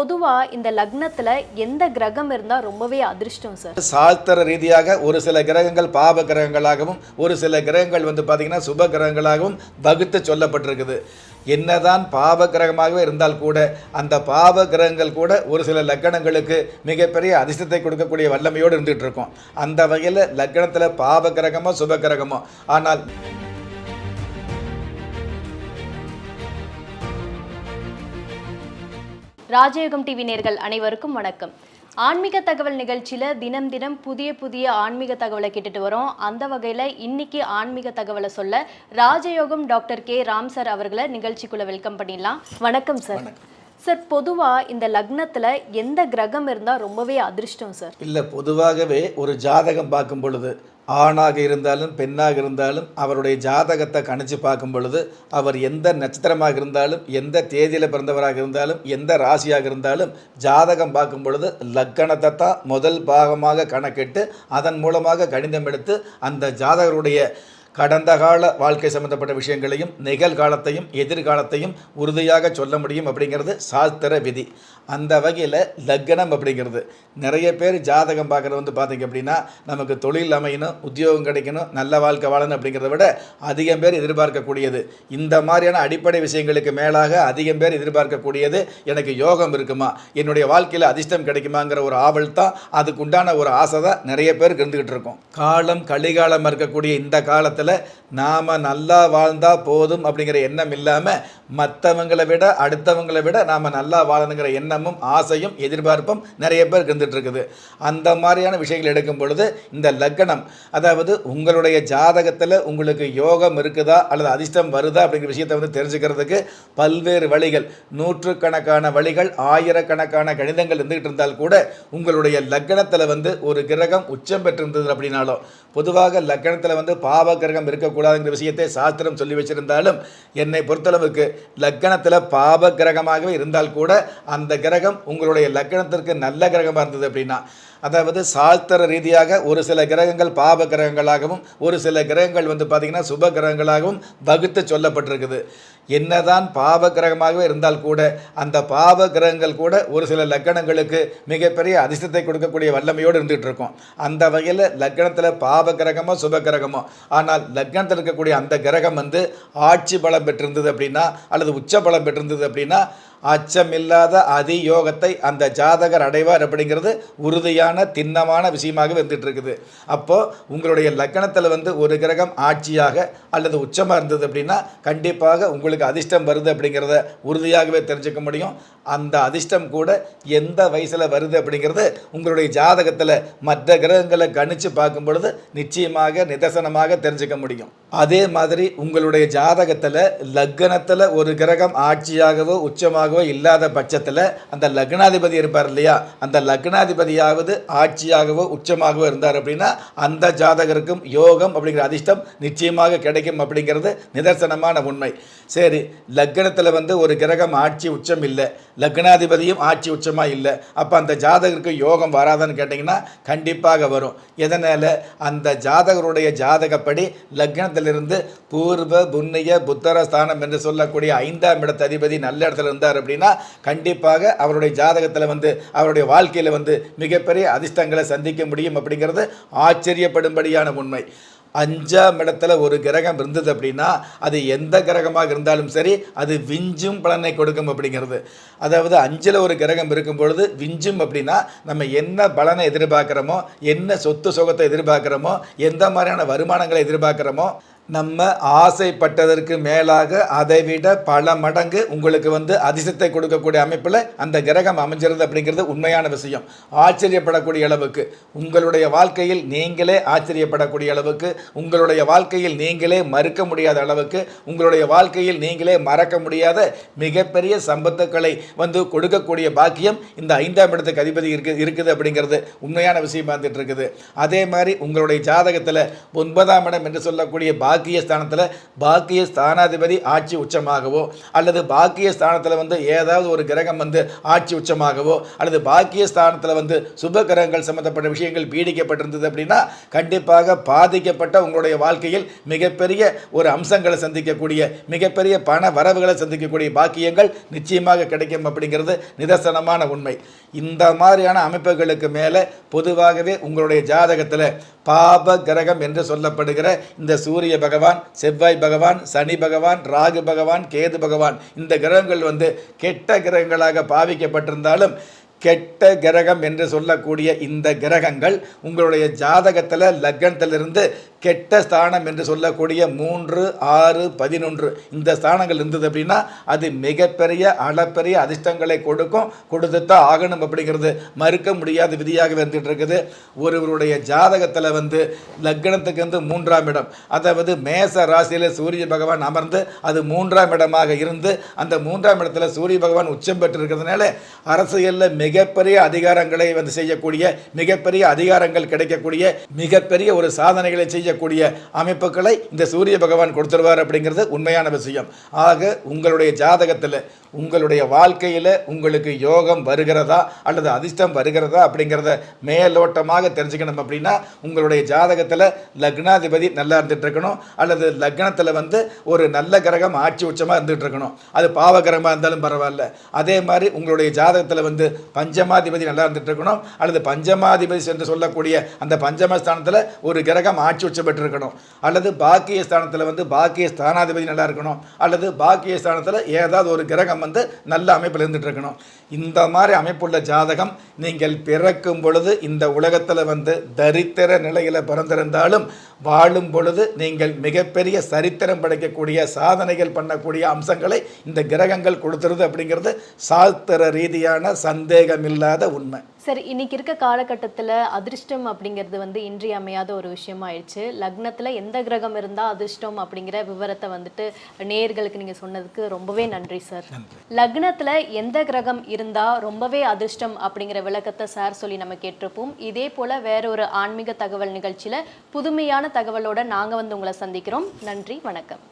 பொதுவாக இந்த லக்னத்தில் எந்த கிரகம் இருந்தால் ரொம்பவே அதிர்ஷ்டம் சார் சாஸ்திர ரீதியாக ஒரு சில கிரகங்கள் பாப கிரகங்களாகவும் ஒரு சில கிரகங்கள் வந்து பார்த்தீங்கன்னா சுப கிரகங்களாகவும் வகுத்து சொல்லப்பட்டிருக்குது. என்னதான் பாவ கிரகமாகவே இருந்தால் கூட அந்த பாவ கிரகங்கள் கூட ஒரு சில லக்கணங்களுக்கு மிகப்பெரிய அதிர்ஷ்டத்தை கொடுக்கக்கூடிய வல்லமையோடு இருந்துகிட்டு இருக்கும். அந்த வகையில் லக்கணத்தில் பாவ கிரகமோ சுப கிரகமோ. ஆனால் ராஜயோகம் டிவி நேர்கள் அனைவருக்கும் வணக்கம். ஆன்மீக தகவல் நிகழ்ச்சியில தினம் தினம் புதிய புதிய ஆன்மீக தகவலை கேட்டுட்டு வரோம். அந்த வகையில இன்னைக்கு ஆன்மீக தகவலை சொல்ல ராஜயோகம் டாக்டர் கே. ராம் சார் அவர்களை நிகழ்ச்சிக்குள்ள வெல்கம் பண்ணிடலாம். வணக்கம் சார். சார் பொதுவா இந்த லக்னத்துல எந்த கிரகம் இருந்தா ரொம்பவே அதிர்ஷ்டம் சார்? இல்லை பொதுவாகவே ஒரு ஜாதகம் பார்க்கும் பொழுது ஆணாக இருந்தாலும் பெண்ணாக இருந்தாலும் அவருடைய ஜாதகத்தை கணிச்சு பார்க்கும் பொழுது அவர் எந்த நட்சத்திரமாக இருந்தாலும் எந்த தேதியில் பிறந்தவராக இருந்தாலும் எந்த ராசியாக இருந்தாலும் ஜாதகம் பார்க்கும் பொழுது லக்கணத்தை தான் முதல் பாகமாக கணக்கிட்டு அதன் மூலமாக கணிதம் எடுத்து அந்த ஜாதகருடைய கடந்த கால வாழ்க்கை சம்பந்தப்பட்ட விஷயங்களையும் நிகழ்காலத்தையும் எதிர்காலத்தையும் உறுதியாக சொல்ல முடியும் அப்படிங்கிறது சாஸ்திர விதி. அந்த வகையில் லக்னம் அப்படிங்கிறது. நிறைய பேர் ஜாதகம் பார்க்குறது வந்து பார்த்திங்க அப்படின்னா நமக்கு தொழில் அமையணும் உத்தியோகம் கிடைக்கணும் நல்ல வாழ்க்கை வாழணும் அப்படிங்கிறத விட அதிகம் பேர் எதிர்பார்க்கக்கூடியது. இந்த மாதிரியான அடிப்படை விஷயங்களுக்கு மேலாக அதிகம் பேர் எதிர்பார்க்கக்கூடியது எனக்கு யோகம் இருக்குமா? என்னுடைய வாழ்க்கையில் அதிர்ஷ்டம் கிடைக்குமாங்கிற ஒரு ஆவல் தான் அதுக்குண்டான ஒரு ஆசை தான் நிறைய பேருக்கு இருந்துக்கிட்டு இருக்கும். காலம் கலிகாலம் இருக்கக்கூடிய இந்த காலத்தில் நாம் நல்லா வாழ்ந்தால் போதும் அப்படிங்கிற எண்ணம் இல்லாமல் மற்றவங்களை விட அடுத்தவங்களை விட நாம் நல்லா வாழணுங்கிற எண்ணமும் ஆசையும் எதிர்பார்ப்பும் நிறைய பேர் இருந்துகிட்ருக்குது அந்த மாதிரியான விஷயங்கள் எடுக்கும் பொழுது இந்த லக்கணம் அதாவது உங்களுடைய ஜாதகத்தில் உங்களுக்கு யோகம் இருக்குதா அல்லது அதிர்ஷ்டம் வருதா அப்படிங்கிற விஷயத்தை வந்து தெரிஞ்சுக்கிறதுக்கு பல்வேறு வழிகள் நூற்றுக்கணக்கான வழிகள் ஆயிரக்கணக்கான கணிதங்கள் இருந்துகிட்டு இருந்தால் கூட உங்களுடைய லக்கணத்தில் வந்து ஒரு கிரகம் உச்சம் பெற்றிருந்தது அப்படின்னாலும் பொதுவாக லக்கணத்தில் வந்து பாவ கிரகம் இருக்கக்கூடாதுங்கிற விஷயத்தை சாஸ்திரம் சொல்லி வச்சிருந்தாலும் என்னை பொறுத்தளவுக்கு லக்கணத்தில் பாப கிரகமாகவே இருந்தால் கூட அந்த கிரகம் உங்களுடைய லக்கணத்திற்கு நல்ல கிரகமாக இருந்தது அப்படின்னா அதாவது சாஸ்திர ரீதியாக ஒரு சில கிரகங்கள் பாப கிரகங்களாகவும் ஒரு சில கிரகங்கள் வந்து பார்த்திங்கன்னா சுப கிரகங்களாகவும் வகுத்து சொல்லப்பட்டிருக்குது. என்னதான் பாவ கிரகமாகவே இருந்தால் கூட அந்த பாவ கிரகங்கள் கூட ஒரு சில லக்கணங்களுக்கு மிகப்பெரிய அதிர்ஷ்டத்தை கொடுக்கக்கூடிய வல்லமையோடு இருந்துகிட்டு இருக்கும். அந்த வகையில் லக்கணத்தில் பாவ கிரகமோ சுப கிரகமோ ஆனால் லக்கணத்தில் இருக்கக்கூடிய அந்த கிரகம் வந்து ஆட்சி பலம் பெற்றிருந்தது அப்படின்னா அல்லது உச்ச பலம் பெற்றிருந்தது அப்படின்னா அச்சமில்லாத அதியோகத்தை அந்த ஜாதகர் அடைவார் அப்படிங்கிறது உறுதியான திண்ணமான விஷயமாக வந்துட்டு இருக்குது அப்போது உங்களுடைய லக்கணத்தில் வந்து ஒரு கிரகம் ஆட்சியாக அல்லது உச்சமாக இருந்தது அப்படின்னா கண்டிப்பாக உங்களுக்கு அதிர்ஷ்டம் வருது அப்படிங்கிறத உறுதியாகவே தெரிஞ்சுக்க முடியும். அந்த அதிர்ஷ்டம் கூட எந்த வயசில் வருது அப்படிங்கிறது உங்களுடைய ஜாதகத்தில் மற்ற கிரகங்களை கணிச்சு பார்க்கும் பொழுது நிச்சயமாக நிதர்சனமாக தெரிஞ்சுக்க முடியும். அதே மாதிரி உங்களுடைய ஜாதகத்தில் லக்னத்தில் ஒரு கிரகம் ஆட்சியாகவோ உச்சமாகவோ இல்லாத பட்சத்தில் அந்த லக்னாதிபதி இருப்பார் இல்லையா? அந்த லக்னாதிபதியாவது ஆட்சியாகவோ உச்சமாகவோ இருந்தார் அப்படின்னா அந்த ஜாதகருக்கும் யோகம் அப்படிங்கிற அதிர்ஷ்டம் நிச்சயமாக கிடைக்கும் அப்படிங்கிறது நிதர்சனமான உண்மை. சரி லக்னத்தில் வந்து ஒரு கிரகம் ஆட்சி உச்சம் இல்லை லக்னாதிபதியும் ஆட்சி உச்சமாக இல்லை அப்போ அந்த ஜாதகருக்கு யோகம் வராதான்னு கேட்டிங்கன்னா கண்டிப்பாக வரும். எதனால்? அந்த ஜாதகருடைய ஜாதகப்படி லக்னத்திலிருந்து பூர்வ புண்ணிய புத்தர ஸ்தானம் என்று சொல்லக்கூடிய ஐந்தாம் இடத்த அதிபதி நல்ல இடத்துல இருந்தார் அப்படின்னா கண்டிப்பாக அவருடைய ஜாதகத்தில் வந்து அவருடைய வாழ்க்கையில் வந்து மிகப்பெரிய அதிர்ஷ்டங்களை சந்திக்க முடியும் அப்படிங்கிறது ஆச்சரியப்படும்படியான உண்மை. அஞ்சாம் இடத்துல ஒரு கிரகம் இருந்தது அப்படின்னா அது எந்த கிரகமாக இருந்தாலும் சரி அது விஞ்சும் பலனை கொடுக்கும் அப்படிங்கிறது. அதாவது அஞ்சில் ஒரு கிரகம் இருக்கும் பொழுது விஞ்சும் அப்படின்னா நம்ம என்ன பலனை எதிர்பார்க்குறோமோ என்ன சொத்து சுகத்தை எதிர்பார்க்குறோமோ எந்த மாதிரியான வருமானங்களை எதிர்பார்க்குறோமோ நம்ம ஆசைப்பட்டதற்கு மேலாக அதை விட பல மடங்கு உங்களுக்கு வந்து அதிர்ஷ்டத்தை கொடுக்கக்கூடிய அமைப்பில் அந்த கிரகம் அமைஞ்சிருது அப்படிங்கிறது உண்மையான விஷயம். ஆச்சரியப்படக்கூடிய அளவுக்கு. உங்களுடைய வாழ்க்கையில் நீங்களே ஆச்சரியப்படக்கூடிய அளவுக்கு. உங்களுடைய வாழ்க்கையில் நீங்களே மறுக்க முடியாத அளவுக்கு. உங்களுடைய வாழ்க்கையில் நீங்களே மறக்க முடியாத மிகப்பெரிய சம்பத்துக்களை வந்து கொடுக்கக்கூடிய பாக்கியம் இந்த ஐந்தாம் இடத்துக்கு அதிபதி இருக்கு இருக்குது அப்படிங்கிறது உண்மையான விஷயமா இருந்துட்டு இருக்குது. அதே மாதிரி உங்களுடைய ஜாதகத்தில் ஒன்பதாம் இடம் என்று சொல்லக்கூடிய பாக்கியம் பாக்கிய ஸ்தானத்தில் பாக்கிய ஸ்தானாதிபதி ஆட்சி உச்சமாகவோ அல்லது பாக்கிய ஸ்தானத்தில் வந்து ஏதாவது ஒரு கிரகம் வந்து ஆட்சி உச்சமாகவோ அல்லது பாக்கிய ஸ்தானத்தில் வந்து சுப கிரகங்கள் சம்மந்தப்பட்ட விஷயங்கள் பீடிக்கப்பட்டிருந்தது அப்படின்னா கண்டிப்பாக பாதிக்கப்பட்ட உங்களுடைய வாழ்க்கையில் மிகப்பெரிய ஒரு அம்சங்களை சந்திக்கக்கூடிய மிகப்பெரிய பண வரவுகளை சந்திக்கக்கூடிய பாக்கியங்கள் நிச்சயமாக கிடைக்கும் அப்படிங்கிறது நிதர்சனமான உண்மை. இந்த மாதிரியான அமைப்புகளுக்கு மேலே பொதுவாகவே உங்களுடைய ஜாதகத்தில் பாப கிரகம் என்று சொல்லப்படுகிற இந்த சூரிய பகவான் செவ்வாய் பகவான் சனி பகவான் ராகு பகவான் கேது பகவான். இந்த கிரகங்கள் வந்து கெட்ட கிரகங்களாக பாவிக்கப்பட்டிருந்தாலும் கெட்ட கிரகம் என்று சொல்லக்கூடிய இந்த கிரகங்கள் உங்களுடைய ஜாதகத்தில் லக்னத்திலிருந்து கெட்ட ஸ்தானம் என்று சொல்லக்கூடிய மூன்று ஆறு பதினொன்று இந்த ஸ்தானங்கள் இருந்தது அப்படின்னா அது மிகப்பெரிய அளப்பெரிய அதிர்ஷ்டங்களை கொடுக்கும் கொடுத்துத்தான் ஆகணும் அப்படிங்கிறது மறுக்க முடியாத விதியாக வந்துட்டு இருக்குது. ஒருவருடைய ஜாதகத்தில் வந்து லக்னத்துக்கு வந்து மூன்றாம் இடம். அதாவது மேச ராசியில் சூரிய பகவான் அமர்ந்து அது மூன்றாம் இடமாக இருந்து அந்த மூன்றாம் இடத்துல சூரிய பகவான் உச்சம் பெற்று இருக்கிறதுனால அரசியலில் மிகப்பெரிய அதிகாரங்களை வந்து செய்யக்கூடிய மிகப்பெரிய அதிகாரங்கள் கிடைக்கக்கூடிய மிகப்பெரிய ஒரு சாதனைகளை செய்யக்கூடிய அமைப்புகளை இந்த சூரிய பகவான் கொடுத்துருவார் அப்படிங்கிறது உண்மையான விஷயம். ஆக உங்களுடைய ஜாதகத்தில் உங்களுடைய வாழ்க்கையில் உங்களுக்கு யோகம் வருகிறதா அல்லது அதிர்ஷ்டம் வருகிறதா அப்படிங்கிறத மேலோட்டமாக தெரிஞ்சுக்கணும் அப்படின்னா உங்களுடைய ஜாதகத்தில் லக்னாதிபதி நல்லா இருந்துட்டு இருக்கணும் அல்லது லக்னத்தில் வந்து ஒரு நல்ல கிரகம் ஆட்சி உச்சமாக இருந்துட்டு இருக்கணும் அது பாவகிரகமாக இருந்தாலும் பரவாயில்ல. அதே மாதிரி உங்களுடைய ஜாதகத்தில் வந்து பஞ்சமாதிபதி நல்லா இருந்துட்டு இருக்கணும் அல்லது பஞ்சமாதிபதி என்று சொல்லக்கூடிய அந்த பஞ்சமஸ்தானத்தில் ஒரு கிரகம் ஆட்சி உச்சம் பெற்றிருக்கணும் அல்லது பாக்கிய ஸ்தானத்தில் வந்து பாக்கிய ஸ்தானாதிபதி நல்லா இருக்கணும் அல்லது பாக்கிய ஸ்தானத்தில் ஏதாவது ஒரு கிரகம் வந்து நல்ல அமைப்பில் இருந்துகிட்டு இருக்கணும் இந்த மாதிரி அமைப்புள்ள ஜாதகம் நீங்கள் பிறக்கும் பொழுது இந்த உலகத்தில் வந்து தரித்திர நிலையில் பிறந்திருந்தாலும் வாழும் பொழுது நீங்கள் மிகப்பெரிய சரித்திரம் படைக்கக்கூடிய சாதனைகள் பண்ணக்கூடிய அம்சங்களை இந்த கிரகங்கள் கொடுத்துருது அப்படிங்கிறது சாஸ்திர ரீதியான சந்தேகமில்லாத உண்மை. சரி இன்னைக்கு இருக்க காலகட்டத்தில் அதிர்ஷ்டம் அப்படிங்கிறது வந்து இன்றியமையாத ஒரு விஷயமா ஆயிடுச்சு லக்னத்தில் எந்த கிரகம் இருந்தால் அதிர்ஷ்டம் அப்படிங்கிற விவரத்தை வந்துட்டு நேயர்களுக்கு நீங்கள் சொன்னதுக்கு ரொம்பவே நன்றி சார். லக்னத்தில் எந்த கிரகம் இருந்தால் ரொம்பவே அதிர்ஷ்டம் அப்படிங்கிற விளக்கத்தை சார் சொல்லி நம்ம கேட்டிருப்போம். இதே போல் வேற ஒரு ஆன்மீக தகவல் நிகழ்ச்சியில் புதுமையான தகவலோட நாங்கள் வந்து உங்களை சந்திக்கிறோம். நன்றி வணக்கம்.